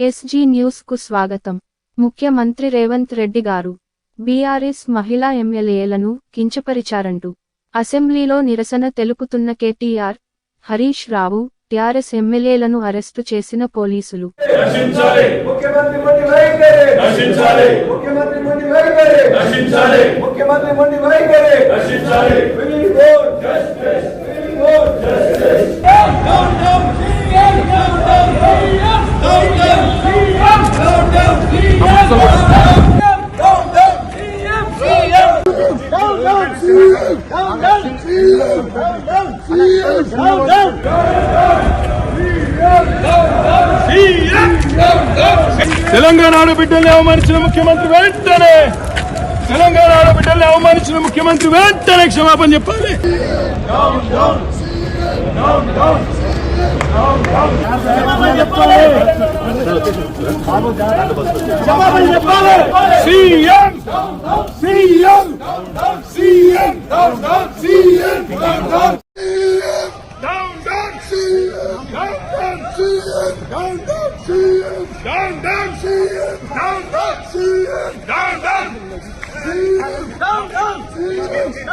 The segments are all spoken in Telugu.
ఎస్జీ న్యూస్కు స్వాగతం. ముఖ్యమంత్రి రేవంత్ రెడ్డి గారు బీఆర్ఎస్ మహిళా ఎమ్మెల్యేలను కించపరిచారంటూ అసెంబ్లీలో నిరసన తెలుపుతున్న కేటీఆర్ హరీష్ రావు టీఆర్ఎస్ ఎమ్మెల్యేలను అరెస్టు చేసిన పోలీసులు. నశించాలి ముఖ్యమంత్రి తెలంగాణ ఆడబిడ్డల్ని అవమానించిన ముఖ్యమంత్రి వెంటనే తెలంగాణ ఆడబిడ్డల్ని అవమానించిన ముఖ్యమంత్రి వెంటనే క్షమాపణ చెప్పాలి. CM CM CM CM Down, down,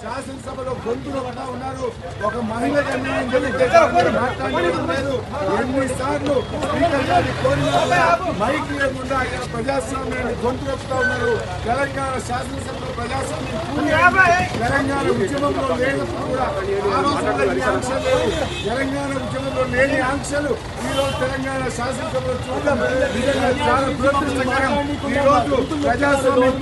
శాసనసభలో గొంతులు ఒకటా ఉన్నారు. ఒక మహిళకు అన్యాయం జరిగితే ఎవరు మాట్లాడడం లేదు. ఎన్నిసార్లు స్పీకర్ కోరినా మైక్ లేకుండా ఆయన ప్రజాస్వామ్యాన్ని గొంతు ఒకటా ఉన్నారు. తెలంగాణ శాసనసభలో ప్రజాస్వామ్యం తెలంగాణ ఉద్యమంలో లేనప్పుడు కూడా తెలంగాణ ఉద్యమంలో లేని ఆంక్షలు ఈ రోజు తెలంగాణ శాసనసభలో చూడడం నిజంగా చాలా ప్రజాస్వామ్యం